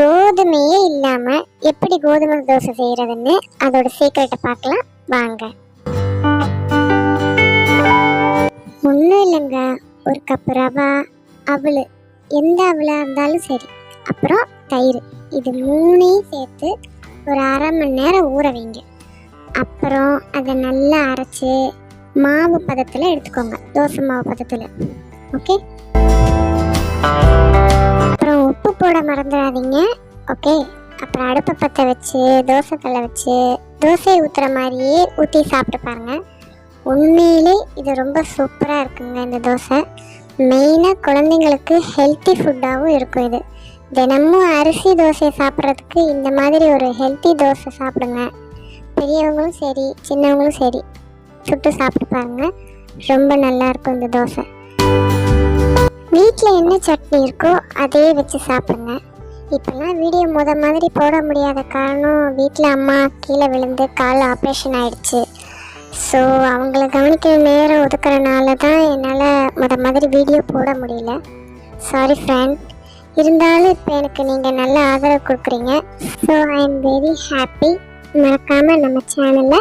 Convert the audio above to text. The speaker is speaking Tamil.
கோதுமையே இல்லாம எப்படி கோதுமை தோசை செய்யறதுன்னு அதோட சீக்கிரட்டை பார்க்கலாம். வாங்க. ஒன்றும் இல்லைங்க. ஒரு கப் ரவா அவள். எந்த அவளாக இருந்தாலும் சரி. அப்புறம் தயிர். இது மூணையும் சேர்த்து ஒரு அரை மணி நேரம் ஊற வைங்க. அப்புறம் அதை நல்லா அரைச்சி மாவு பதத்தில் எடுத்துக்கோங்க. தோசை மாவு பதத்தில். ஓகே அப்புறம் உப்பு போட மறந்துடாதீங்க ஓகே அப்புறம் அடுப்பு பற்ற வச்சு தோசை கல்லை வச்சு தோசை ஊற்றுற மாதிரியே ஊற்றி சாப்பிட்டு பாருங்க. உண்மையிலே இது ரொம்ப சூப்பராக இருக்குங்க இந்த தோசை. மெயினாக குழந்தைங்களுக்கு ஹெல்த்தி ஃபுட்டாகவும் இருக்கும் இது. தினமும் அரிசி தோசை சாப்பிட்றதுக்கு இந்த மாதிரி ஒரு ஹெல்த்தி தோசை சாப்பிடுங்க. பெரியவங்களும் சரி சின்னவங்களும் சரி சுட்டு சாப்பிட்டு பாருங்க. ரொம்ப நல்லாயிருக்கும் இந்த தோசை. என்ன சட்னி இருக்கோ அதே வச்சு சாப்பிடுங்க இப்போல்லாம் வீடியோ முத மாதிரி போட முடியாத காரணம் வீட்டில் அம்மா கீழே விழுந்து கால் ஆப்ரேஷன் ஆயிடுச்சு. ஸோ அவங்கள கவனிக்கிற நேரம் ஒதுக்குறனால தான் என்னால் முத மாதிரி வீடியோ போட முடியல. சாரி ஃப்ரெண்ட் இருந்தாலும் இப்போ எனக்கு நீங்கள் நல்ல ஆதரவு கொடுக்குறீங்க. So I am very happy மறக்காமல் நம்ம சேனலை